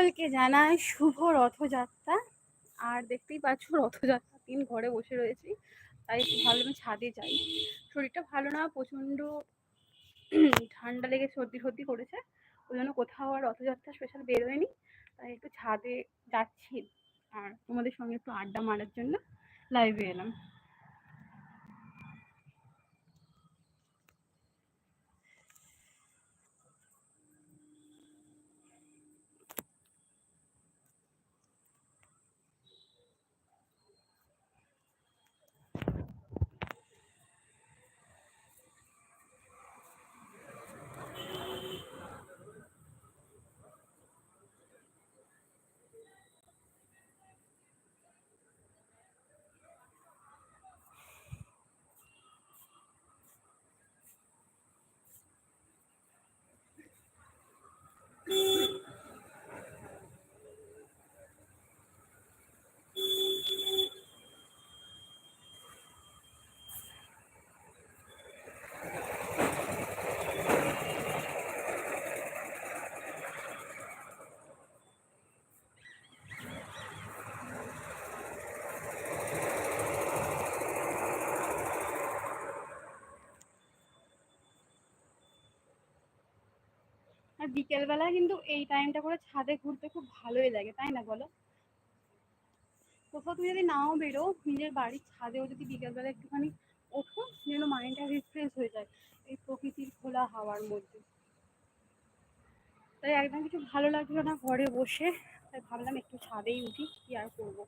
সকলকে জানাই শুভ রথযাত্রা। আর দেখতেই পাচ্ছ, রথযাত্রা দিন ঘরে বসে রয়েছি, তাই একটু ভাবলাম ছাদে যাই। শরীরটা ভালো না, প্রচণ্ড ঠান্ডা লেগে সর্দি সর্দি করেছে। ওই জন্য কোথাও আর রথযাত্রা স্পেশাল বেরোয়নি, তাই একটু ছাদে যাচ্ছি। আর তোমাদের সঙ্গে একটু আড্ডা মারার জন্য লাইভে এলাম। আর বিকেলবেলা কিন্তু এই টাইমটা করে ছাদে ঘুরতে খুব ভালোই লাগে, তাই না বলো? কোথাও তুমি যদি নাও বেরো নিজের বাড়ির ছাদেও যদি বিকেলবেলা একটুখানি ওঠো, যেন মাইন্ডটা রিফ্রেশ হয়ে যায় এই প্রকৃতির খোলা হাওয়ার মধ্যে। তাই একদম কিছু ভালো লাগল না ঘরে বসে, তাই ভাবলাম একটু ছাদেই উঠি, কি আর করব?